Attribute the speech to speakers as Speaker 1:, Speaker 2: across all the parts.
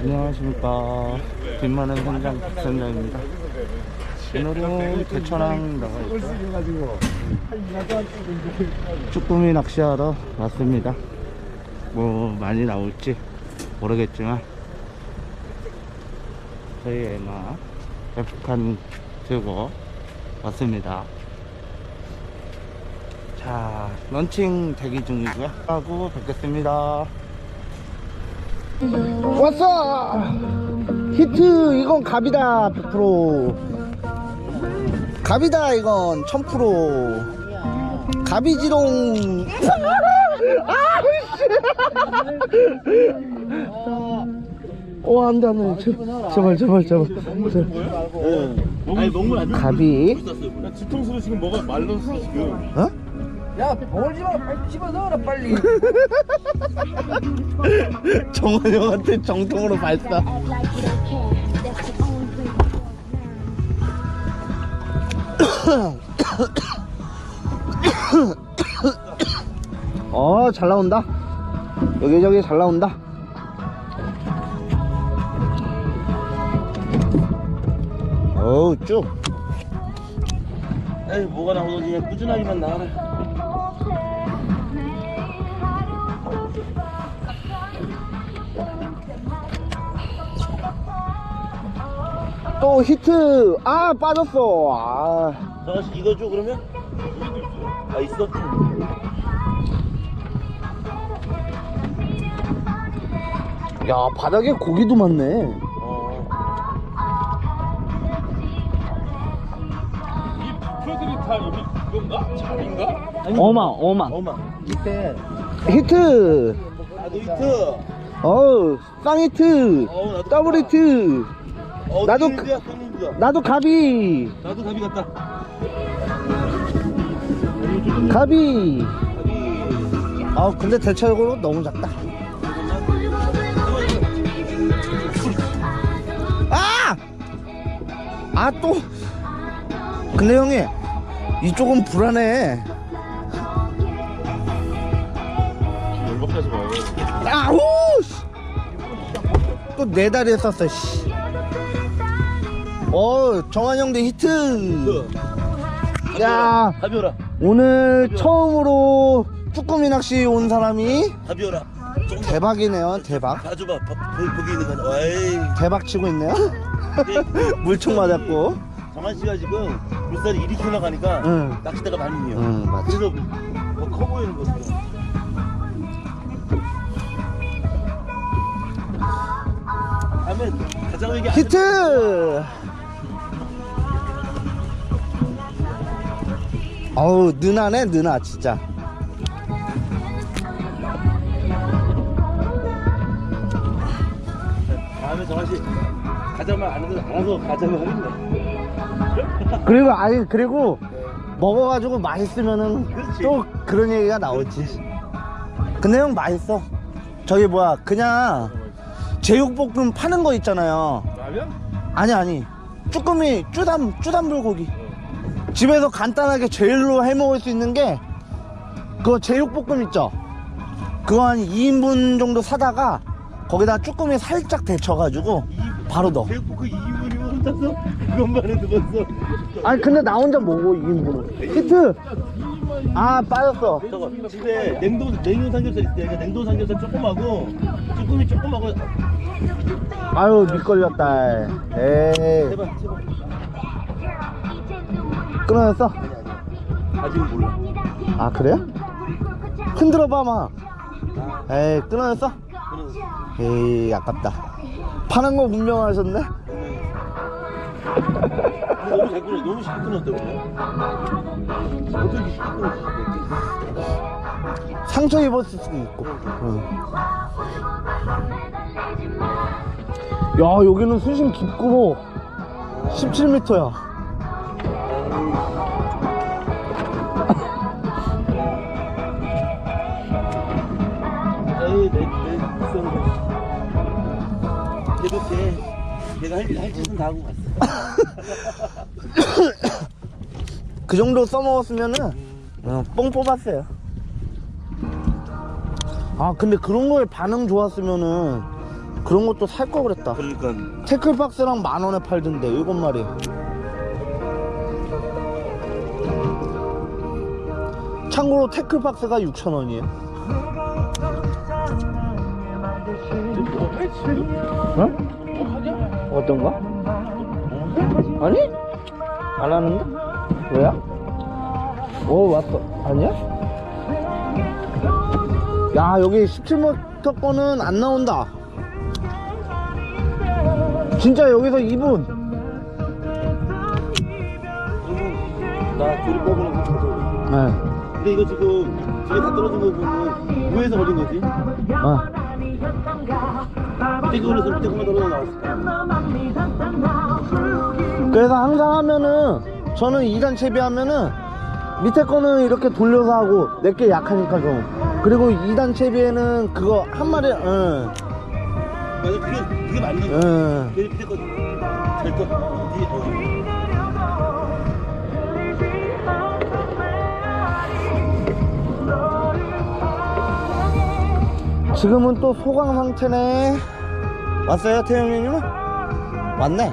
Speaker 1: 안녕하십니까. 빈만한 선장 박선장입니다. 오늘은 대천항 나가 있고 쭈꾸미 낚시하러 왔습니다. 뭐 많이 나올지 모르겠지만 저희 애마 F칸 들고 왔습니다. 자 런칭 대기 중이고요. 하고 뵙겠습니다 왔어! 히트 이건 갑이다 100% 갑이다 이건 1000% 갑이지롱. 오 안돼 안돼. 제발 제발 제발.
Speaker 2: 아니 먹물 안
Speaker 1: 갑이.
Speaker 2: 나 뒤통수로 지금 뭐가 말랐어 지금.
Speaker 1: 어?
Speaker 3: 야 벌지 마 빨리 집어 넣어라 빨리.
Speaker 1: 정원 형한테 정통으로 발사. 어 잘 나온다. 여기저기 잘 나온다. 어우 쭉.
Speaker 2: 에이 뭐가 나오든지 그냥 꾸준하게만 나와라
Speaker 1: 또 히트. 아 빠졌어. 아.
Speaker 2: 정아씨 이거 줘 그러면? 아 있어?
Speaker 1: 야 바닥에 고기도 많네.
Speaker 2: 어
Speaker 4: 표들이 다 여기 그건가? 잡인가?
Speaker 1: 어마 어마.
Speaker 2: 엄마. 이때
Speaker 1: 히트.
Speaker 2: 나도 히트.
Speaker 1: 어우 쌍 히트.
Speaker 2: 어우, 나도
Speaker 1: 더블 히트
Speaker 2: 어,
Speaker 1: 나도
Speaker 2: 손님들이야
Speaker 1: 나도 가비.
Speaker 2: 나도 답이 같다.
Speaker 1: 가비. 아 근데 대체적으로 너무 작다. 아! 아 또. 근데 형이 이쪽은 불안해.
Speaker 2: 열받게 마요
Speaker 1: 아우 또내 다리에 썼어 씨. 어 정한 형도 히트. 야.
Speaker 2: 답이 오라.
Speaker 1: 오늘 처음으로 쭈꾸미 낚시 온 사람이
Speaker 2: 답이 오라. 조금 더
Speaker 1: 대박이네요 대박.
Speaker 2: 봐줘봐 봐, 거기, 있는 거. 와이.
Speaker 1: 대박 치고 있네요. 물총 맞았고.
Speaker 2: 정한 씨가 지금 물살이 이리 올라가니까
Speaker 1: 응.
Speaker 2: 낚싯대가 많이 미요.
Speaker 1: 응 맞지
Speaker 2: 그래서 뭐커 보이는 거죠 다음에 얘기 안
Speaker 1: 히트 어우 느나네 느나 진짜.
Speaker 2: 다음에 정한씨 가자면 안 해도 알아서 가자고 하겠네.
Speaker 1: 그리고 아니 그리고 먹어가지고 맛있으면은
Speaker 2: 그렇지.
Speaker 1: 또 그런 얘기가 나오지. 근데 형 맛있어. 저기 뭐야 그냥 제육볶음 파는 거 있잖아요.
Speaker 4: 라면?
Speaker 1: 아니 아니. 쭈꾸미 쭈담 쭈담 불고기 집에서 간단하게 제일로 해 먹을 수 있는 게 그거 제육볶음 있죠? 그거 한 2인분 정도 사다가 거기다 쭈꾸미 살짝 데쳐가지고 바로 넣어.
Speaker 2: 제육볶음 2인분이면 혼자서? 그것만 해도 벌써
Speaker 1: 아니 근데 나 혼자 먹어 2인분을 히트! 아 빠졌어.
Speaker 2: 저거 집에 냉동 냉동 삼겹살 있대. 그러니까 냉동 삼겹살 조금하고 쭈꾸미 조금하고.
Speaker 1: 아유 밑 걸렸다 에이.
Speaker 2: 제발 제발
Speaker 1: 끊어졌어?
Speaker 2: 아직은 몰라.
Speaker 1: 아 그래요? 흔들어봐 마. 에이 끊어졌어? 에이 아깝다. 파는 거 분명하셨네?
Speaker 2: 너무 잘 끊어 너무 쉽게 끊었대 오늘 어떻게 쉽게 끊었지?
Speaker 1: 상처 입었을 수도 있고. 응. 야 여기는 수심 깊고 17m야
Speaker 2: 에이 내내 비싼 거 그래도 걔 걔가 할, 할 짓은 다 하고 갔어
Speaker 1: 그 정도 써먹었으면은 어, 뽕 뽑았어요 아 근데 그런 거에 반응 좋았으면은 그런 것도 살 거 그랬다.
Speaker 2: 그러니까
Speaker 1: 태클박스랑 만 원에 팔던데 일곱 마리. 참고로 태클박스가 6천 원이에요. 어? 어떤 거? 아니? 안 하는데? 왜야? 오 왔어. 아니야? 야 여기 17m 거는 안 나온다. 진짜 여기서 2분.
Speaker 2: 나 둘이 빼고는 다 떨어져.
Speaker 1: 네.
Speaker 2: 근데 이거 지금 뒤에 다 떨어진 거 보면 위에서 걸린 거지?
Speaker 1: 어.
Speaker 2: 나왔을까?
Speaker 1: 그래서 항상 하면은 저는 2단 채비하면은 밑에 거는 이렇게 돌려서 하고 내게 약하니까 좀 그리고 2단 채비에는 그거 한 마리 응,
Speaker 2: 맞아 그게 그게 맞는 거야.
Speaker 1: 응.
Speaker 2: 그 밑에 거잘 떠.
Speaker 1: 지금은 또 소강 상태네 왔어요 태영이님은? 왔네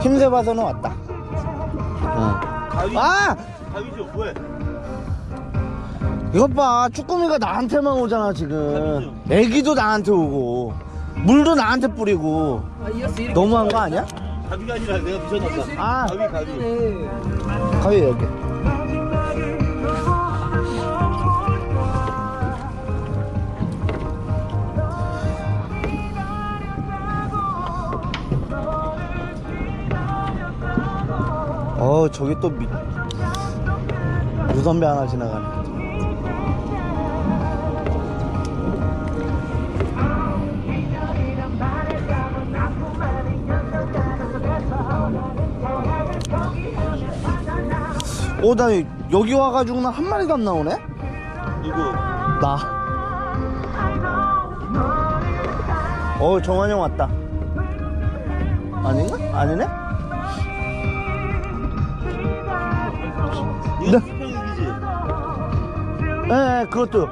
Speaker 1: 힘세 봐서는 왔다 응.
Speaker 2: 가위
Speaker 1: 아!
Speaker 2: 가위죠 왜?
Speaker 1: 이것 봐 쭈꾸미가 나한테만 오잖아 지금 애기도 나한테 오고 물도 나한테 뿌리고
Speaker 3: 아.
Speaker 1: 너무한 거 아니야?
Speaker 2: 가위가 아니라 내가 미쳐놨다.
Speaker 1: 아.
Speaker 2: 가위 가위.
Speaker 3: 네.
Speaker 1: 가위 여기 어 저기 또 미... 무선배 하나 지나가네 어, 나 여기 와가지고는 한 마리도 안 나오네?
Speaker 2: 누구?
Speaker 1: 나. 어, 정환이 형 왔다. 아닌가? 아니네? 네. 예, 네, 그것도.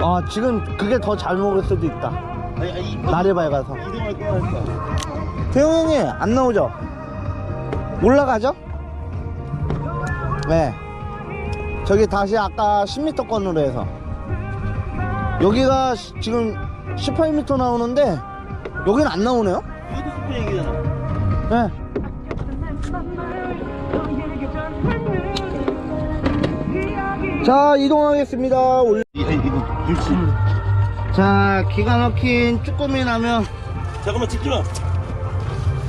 Speaker 1: 아, 지금 그게 더 잘 먹을 수도 있다.
Speaker 2: 아니 아니 이-
Speaker 1: 날이 밝아서.
Speaker 2: 이동할 거야 할까?
Speaker 1: 태용 형이 안 나오죠? 올라가죠? 네. 저기 다시 아까 10m 건으로 해서. 여기가 시- 지금 18m 나오는데, 여긴 안 나오네요?
Speaker 2: 이것도 수평이잖아.
Speaker 1: 네. 자, 이동하겠습니다. 올-
Speaker 2: 물씬.
Speaker 1: 자, 기가 막힌 쭈꾸미 라면
Speaker 2: 잠깐만 마.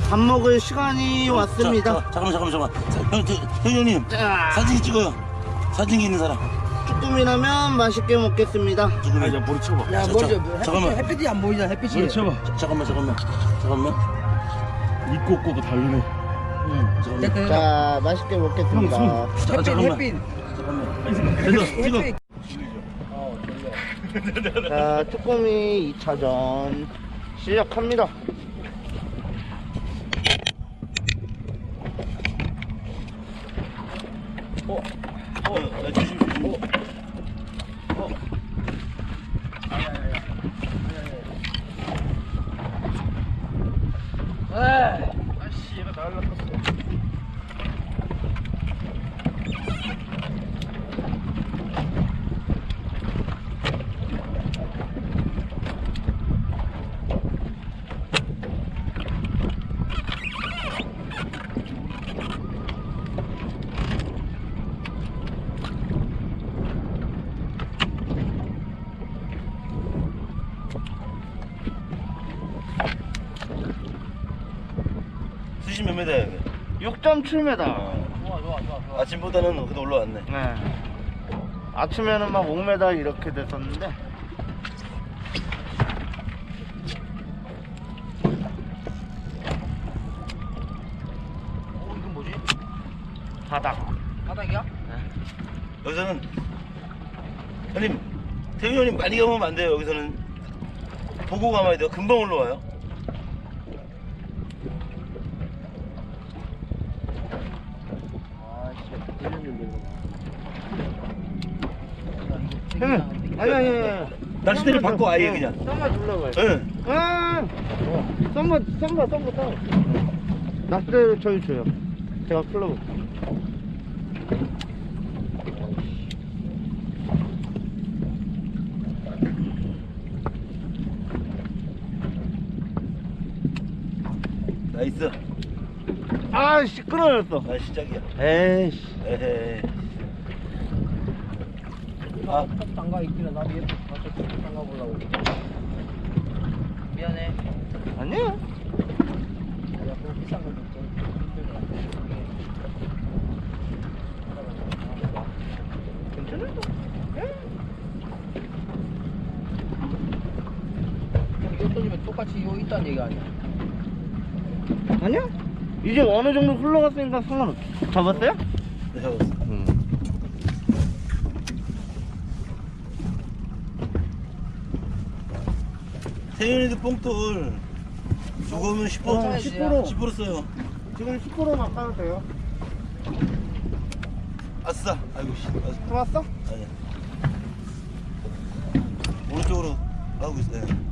Speaker 1: 밥 먹을 시간이 왔습니다.
Speaker 2: 자, 자, 잠깐만 잠깐만 잠깐만. 자, 형, 저, 형 형님
Speaker 1: 자,
Speaker 2: 사진 찍어요. 사진 있는 사람.
Speaker 1: 쭈꾸미 라면 맛있게 먹겠습니다.
Speaker 2: 누구냐? 야 머리 쳐봐.
Speaker 3: 야,
Speaker 2: 자,
Speaker 3: 먼저
Speaker 2: 자,
Speaker 3: 햇빛,
Speaker 2: 잠깐만.
Speaker 3: 햇빛이 안 보이잖아, 햇빛이.
Speaker 4: 머리 쳐봐.
Speaker 2: 자, 잠깐만 잠깐만 잠깐만.
Speaker 4: 입고 없고도 다르네.
Speaker 2: 잠깐만.
Speaker 3: 됐다.
Speaker 1: 자, 맛있게 먹겠습니다.
Speaker 2: 자,
Speaker 3: 햇빛,
Speaker 2: 잠깐만.
Speaker 3: 햇빛.
Speaker 2: 잠깐만. 됐어 찍어.
Speaker 1: 자, 쭈꾸미 2차전 시작합니다.
Speaker 2: 어, 야, 조심 조심.
Speaker 4: 아씨 얘가 날라갔어.
Speaker 2: 수심 몇 메다야 이게?
Speaker 1: 6.7m.
Speaker 2: 아침보다는 그래도 올라왔네.
Speaker 1: 네. 아침에는 막 5m 이렇게 됐었는데.
Speaker 3: 어, 이건 뭐지?
Speaker 1: 바닥.
Speaker 3: 바닥이야?
Speaker 2: 여기서는 형님 태균 형님 많이 가면 안 돼요. 여기서는 보고 가봐야 돼요. 금방 올라와요.
Speaker 1: 아니 아니 아니
Speaker 2: 낚싯대를 바꿔 아예 그냥.
Speaker 3: 썸만 둘러봐요.
Speaker 2: 응.
Speaker 1: 아 썸바 썸바 썸바 썸 낚싯대를 저기 줘요 제가 풀러볼게
Speaker 2: 나이스.
Speaker 1: 아씨 끊어졌어
Speaker 2: 아 시작이야.
Speaker 1: 에이씨
Speaker 2: 에헤이. 아
Speaker 3: 땅가 있기는 나도 얘 가서 땅가 보려고. 미안해.
Speaker 1: 아니야
Speaker 3: 내가 그 비싼 거 줬죠.
Speaker 1: 괜찮아
Speaker 3: 이거 떨리면 똑같이 이거 있다는 얘기 아니야?
Speaker 1: 아니야 이제 어느 정도 흘러갔으니까 상관없어 잡았어요?
Speaker 2: 네, 잡았어.
Speaker 1: 응
Speaker 2: 태윤이도 뽕돌. 죽으면 10%
Speaker 1: 어,
Speaker 3: 10%.
Speaker 2: 10% 써요.
Speaker 1: 지금 10%만 까도 돼요
Speaker 2: 아싸. 아이고 씨. 아싸.
Speaker 1: 잡았어?
Speaker 2: 아니야. 오른쪽으로 가고 있어요.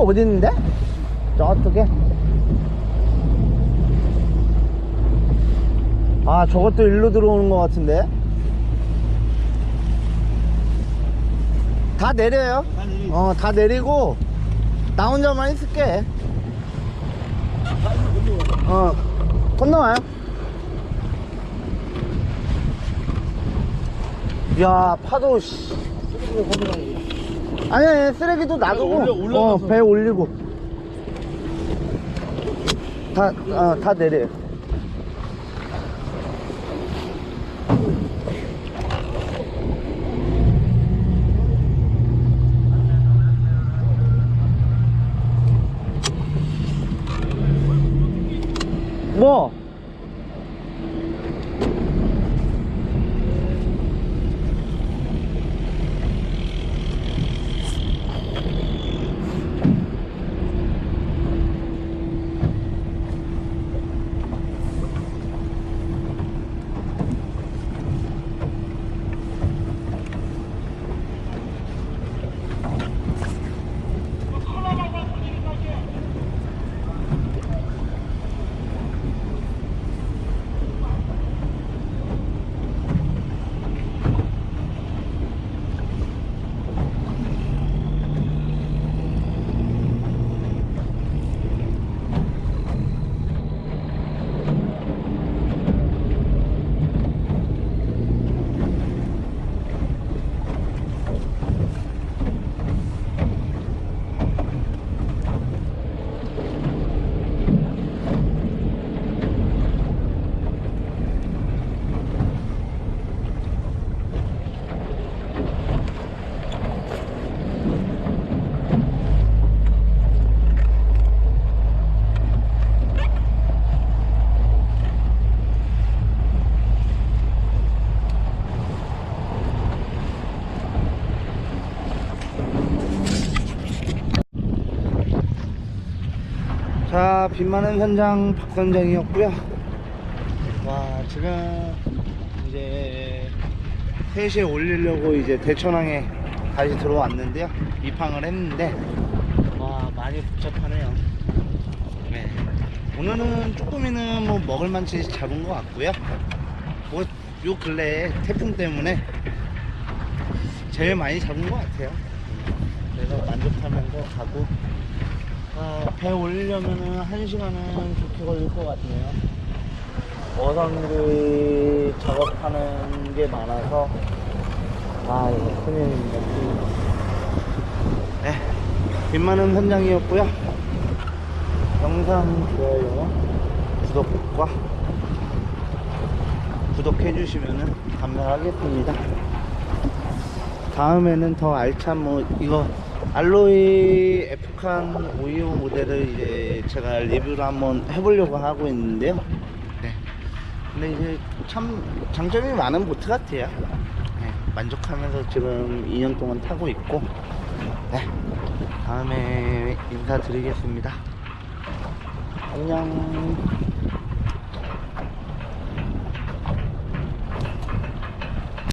Speaker 1: 어디 있는데? 저쪽에? 아 저것도 일로 들어오는 것 같은데? 다 내려요? 어 다 내리고 나 혼자만 있을게. 어 건너와요? 야 파도 씨 아니 아니 쓰레기도 놔두고
Speaker 4: 올려- 올라가서.
Speaker 1: 어, 배 올리고 다, 어, 다 내려 뭐? 자, 비 많은 현장 박선장이었고요. 와, 지금 이제 3시에 올리려고 이제 대천항에 다시 들어왔는데요. 입항을 했는데, 와, 많이 복잡하네요. 네. 오늘은 조금이는 뭐 먹을 만치 잡은 것 같고요. 뭐, 요 근래에 태풍 때문에 제일 많이 잡은 것 같아요. 그래서 만족하면서 가고, 아, 배 올리려면은 한 시간은 좋게 걸릴 것 같네요. 어선들이 작업하는 게 많아서 아 이거 큰일입니다. 큰일. 네, 비 많은 현장이었고요. 영상 좋아요, 구독과 구독해 주시면은 감사하겠습니다. 다음에는 더 알찬 뭐 이거 알로이 F칸 525 모델을 이제 제가 리뷰를 한번 해보려고 하고 있는데요. 네. 근데 이제 참 장점이 많은 보트 같아요. 네, 만족하면서 지금 2년 동안 타고 있고, 네. 다음에 인사드리겠습니다. 안녕.